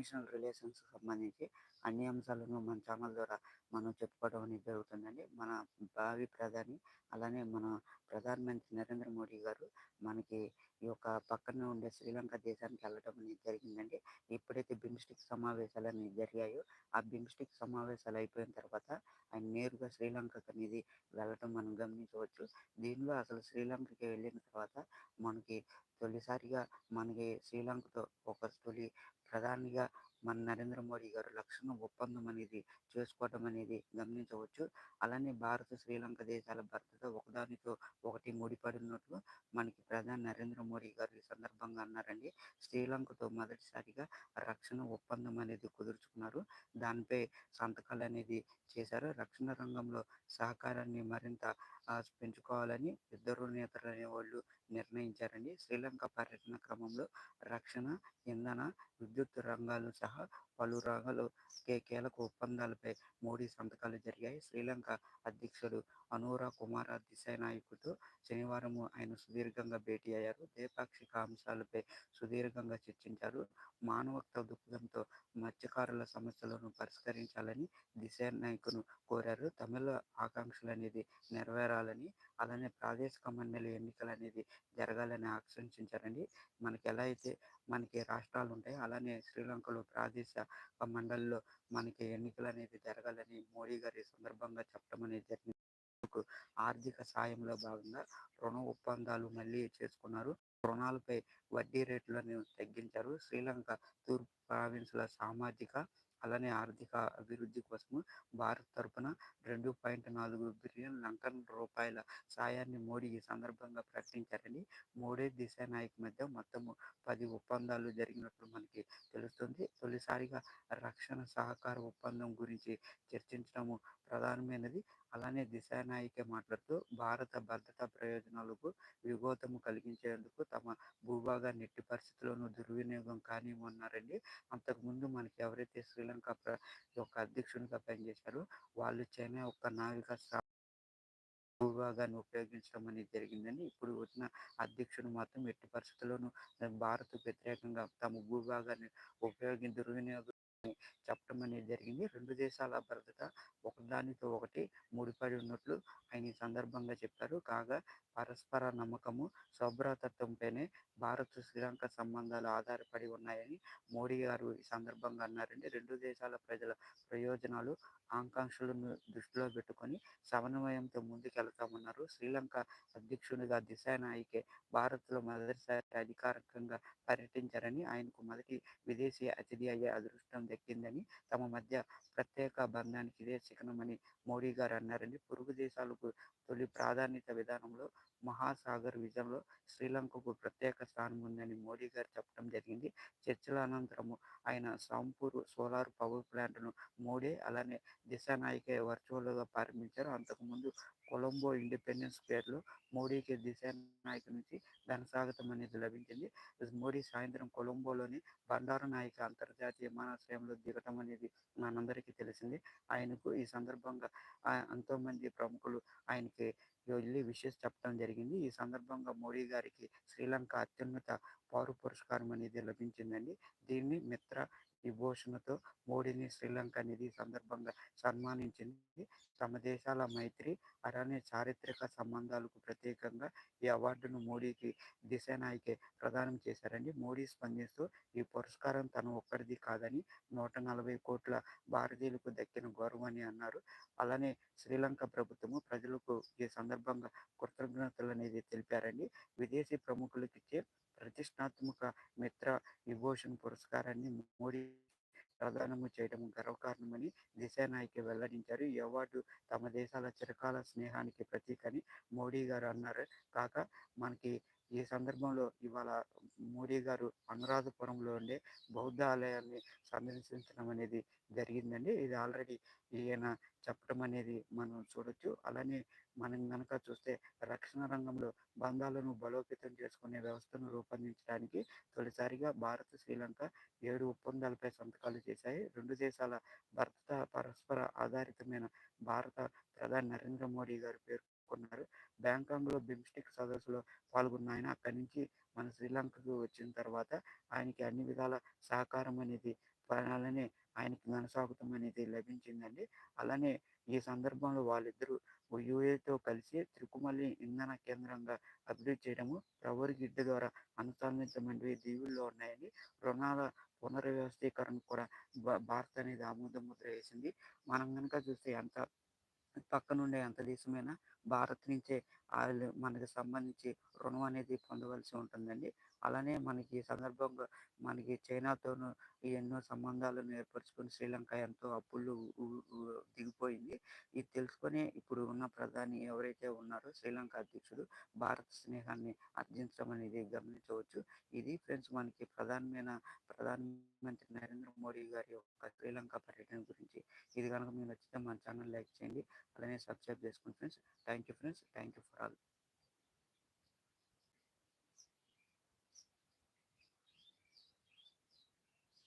International relations సంబంధించి అన్ని అంశాలను మన ఛానల్ ద్వారా మనం చెప్పుకోవడం అనేది జరుగుతుందండి. మన భావి ప్రధాని అలానే మన ప్రధానమంత్రి నరేంద్ర మోడీ గారు మనకి ఈ యొక్క పక్కన ఉండే శ్రీలంక దేశానికి వెళ్ళడం అనేది జరిగిందండి. ఎప్పుడైతే బిమ్స్టిక్ సమావేశాలు అనేవి జరిగాయో ఆ బిమ్స్టిక్ సమావేశాలు అయిపోయిన తర్వాత ఆయన నేరుగా శ్రీలంకకు అనేది వెళ్ళటం మనం గమనించవచ్చు. దీనిలో అసలు శ్రీలంకకి వెళ్ళిన తర్వాత మనకి తొలిసారిగా మనకి శ్రీలంకతో ఒక తొలి ప్రధానిగా మన నరేంద్ర మోడీ గారు లక్షణ ఒప్పందం అనేది చేసుకోవడం అనేది గమనించవచ్చు. అలానే భారత శ్రీలంక దేశాల భద్రత ఒకదానితో ఒకటి ముడిపడినట్లు మనకి ప్రధాని నరేంద్ర మోడీ గారు ఈ సందర్భంగా అన్నారండి. శ్రీలంకతో మొదటిసారిగా రక్షణ ఒప్పందం అనేది కుదుర్చుకున్నారు. దానిపై సంతకాలు అనేది చేశారు. రక్షణ రంగంలో సహకారాన్ని మరింత పెంచుకోవాలని ఇద్దరు నేతలు అనేవాళ్ళు నిర్ణయించారండి. శ్రీలంక పర్యటన క్రమంలో రక్షణ ఇంధన విద్యుత్ రంగాలు సహా పలు రాగాలు కే- కీలక ఒప్పందాలపై మోడీ సంతకాలు జరిగాయి. శ్రీలంక అధ్యక్షుడు అనూరా కుమార దిశానాయకుతో శనివారం ఆయన సుదీర్ఘంగా భేటీ అయ్యారు. ద్వైపాక్షిక అంశాలపై సుదీర్ఘంగా చర్చించారు. మానవత్వ దృక్పథంతో మత్స్యకారుల సమస్యలను పరిష్కరించాలని దిశానాయకును కోరారు. తమిళ ఆకాంక్షలు అనేది నెరవేరాలని అలానే ప్రాదేశిక మండలి ఎన్నికలు అనేది జరగాలని ఆకాంక్షించారండి. మనకి ఎలా అయితే మనకి రాష్ట్రాలు ఉంటాయి అలానే శ్రీలంకలో ప్రాదేశిక మండలిలో మనకి ఎన్నికలు అనేది జరగాలని మోడీ గారి ఈ సందర్భంగా చెప్పడం అనేది జరిగింది. మనకు ఆర్థిక సాయంలో భాగంగా రుణ ఒప్పందాలు మళ్ళీ చేసుకున్నారు. రుణాలపై వడ్డీ రేట్లను తగ్గించారు. శ్రీలంక తూర్పు ప్రావిన్స్ల సామాజిక అలానే ఆర్థిక అభివృద్ధి కోసం భారత్ తరపున రెండు పాయింట్ నాలుగు బిలియన్ లంకన్ రూపాయల సాయాన్ని మోడీ ఈ సందర్భంగా ప్రకటించారని మోడీ దిశానాయక్ మధ్య మొత్తము పది ఒప్పందాలు జరిగినట్లు మనకి తెలుస్తుంది. తొలిసారిగా రక్షణ సహకార ఒప్పందం గురించి చర్చించడము ప్రధానమైనది. అలానే దిశానాయకే మాట్లాడుతూ భారత భద్రతా ప్రయోజనాలకు విఘోతము కలిగించేందుకు తమ భూభాగాన్ని ఎట్టి పరిస్థితుల్లోనూ దుర్వినియోగం కానివ్వన్నారండి అంతకుముందు మనకి ఎవరైతే శ్రీలంక ప్ర యొక్క అధ్యక్షునిగా పనిచేశారు. వాళ్ళు చైనా యొక్క నావిక భూభాగాన్ని ఉపయోగించడం అనేది జరిగిందని ఇప్పుడు వచ్చిన అధ్యక్షుడు మాత్రం ఎట్టి పరిస్థితుల్లోనూ భారత్ వ్యతిరేకంగా తమ భూభాగాన్ని ఉపయోగించి దుర్వినియోగం చెప్పడం అనేది జరిగింది. రెండు దేశాల భద్రత ఒకదానితో ఒకటి ముడిపడి ఉన్నట్లు ఆయన ఈ సందర్భంగా చెప్పారు. కాగా పరస్పర నమ్మకము సౌభ్రతత్వంపైనే భారత్ శ్రీలంక సంబంధాలు ఆధారపడి ఉన్నాయని మోడీ గారు ఈ సందర్భంగా అన్నారండి. రెండు దేశాల ప్రజల ప్రయోజనాలు ఆకాంక్షలను దృష్టిలో పెట్టుకొని సమన్వయంతో ముందుకెళ్తామన్నారు. శ్రీలంక అధ్యక్షునిగా దిశానాయికే భారత్లో మొదటిసారి అధికారికంగా పర్యటించారని ఆయనకు మొదటి విదేశీ అతిథి అయ్యే అదృష్టం దక్కిందని తమ మధ్య ప్రత్యేక బంధానికి ఇదే చిహ్నమని మోడీ గారు అన్నారని పొరుగు దేశాలకు తొలి ప్రాధాన్యత విధానంలో మహాసాగర్ విజయంలో శ్రీలంకకు ప్రత్యేక స్థానం ఉందని మోడీ గారు చెప్పడం జరిగింది. చర్చల అనంతరము ఆయన సాంపూర్ సోలార్ పవర్ ప్లాంట్ను మోడీ అలానే దిశానాయికే వర్చువల్గా ప్రారంభించారు. అంతకుముందు కొలంబో ఇండిపెండెన్స్ స్క్వేర్లో మోడీకి దిశానాయక నుంచి ఘనస్వాగతం అనేది లభించింది. మోడీ సాయంత్రం కొలంబోలోని బండారు నాయక అంతర్జాతీయ విమానాశ్రయంలో దిగటం అనేది మనందరికీ తెలిసింది. ఆయనకు ఈ సందర్భంగా ఎంతోమంది ప్రముఖులు ఆయనకి వెళ్ళి విషెస్ చెప్పడం జరిగింది. ఈ సందర్భంగా మోడీ గారికి శ్రీలంక అత్యున్నత పౌర పురస్కారం అనేది లభించిందండి. దీన్ని మిత్ర విభూషణతో మోడీని శ్రీలంక నిధి సందర్భంగా సన్మానించింది. తమ దేశాల మైత్రి అలానే చారిత్రక సంబంధాలకు ప్రత్యేకంగా ఈ అవార్డును మోడీకి దిశానాయికే ప్రదానం చేశారండి. మోడీ స్పందిస్తూ ఈ పురస్కారం తన ఒక్కడిది కాదని నూట నలభై కోట్ల భారతీయులకు దక్కిన గౌరవం అని అన్నారు. అలానే శ్రీలంక ప్రభుత్వము ప్రజలకు ఈ సందర్భంగా కృతజ్ఞతలు అనేది తెలిపారండి. విదేశీ ప్రముఖులకిచ్చే ప్రతిష్టాత్మక మిత్ర విభూషణ్ పురస్కారాన్ని మోడీ ప్రదానము చేయడం గర్వకారణమని దిశానాయకి వెల్లడించారు. ఈ అవార్డు తమ దేశాల చిరకాల స్నేహానికి ప్రతీక అని మోడీ గారు అన్నారు. కాక మనకి ఈ సందర్భంలో ఇవాళ మోడీ గారు అనురాధపురంలో ఉండే బౌద్ధ ఆలయాన్ని సందర్శించడం అనేది జరిగిందండి. ఇది ఆల్రెడీ ఈయన చెప్పడం అనేది మనం చూడొచ్చు. అలానే మనం కనుక చూస్తే రక్షణ రంగంలో బంధాలను బలోపేతం చేసుకునే వ్యవస్థను రూపొందించడానికి తొలిసారిగా భారత్ శ్రీలంక ఏడు ఒప్పందాలపై సంతకాలు చేశాయి. రెండు దేశాల భర్త పరస్పర ఆధారితమైన భారత ప్రధాని నరేంద్ర మోడీ గారు పేర్కొన్నారు బ్యాంకాంగ్లో బిమ్స్టిక్ సదస్సులో పాల్గొన్న ఆయన అక్కడి నుంచి మన శ్రీలంకకు వచ్చిన తర్వాత ఆయనకి అన్ని విధాల సహకారం అనేది అలానే ఆయనకి ఘనస్వాగతం అనేది లభించిందండి. అలానే ఈ సందర్భంలో వాళ్ళిద్దరూ యుఏతో కలిసి త్రికుమలి ఇంధన కేంద్రంగా అభివృద్ధి చేయడము ప్రవరి గిడ్డ ద్వారా అనుసంధానించబడినవి దీవుల్లో ఉన్నాయని రుణాల పునర్వ్యవస్థీకరణ కూడా భారత్ అనేది ఆమోద ముద్ర వేసింది. మనం కనుక చూస్తే ఎంత పక్కనుండే ఎంత దేశమైనా భారత్ నుంచే ఆయిల్ మనకి సంబంధించి రుణం అనేది పొందవలసి ఉంటుందండి. అలానే మనకి సందర్భంగా మనకి చైనాతోను ఎన్నో సంబంధాలను ఏర్పరచుకొని శ్రీలంక ఎంతో అప్పులు దిగిపోయింది. ఇది తెలుసుకొని ఇప్పుడు ఉన్న ప్రధాని ఎవరైతే ఉన్నారో శ్రీలంక అధ్యక్షుడు భారత స్నేహాన్ని ఆర్జించడం అనేది గమనించవచ్చు. ఇది ఫ్రెండ్స్ మనకి ప్రధానమైన ప్రధానమంత్రి నరేంద్ర మోడీ గారి యొక్క శ్రీలంక పర్యటన గురించి. ఇది కనుక మీకు నచ్చితే మన ఛానల్ లైక్ చేయండి. అలానే సబ్స్క్రైబ్ చేసుకోండి friends. Thank you friends. Thank you for all.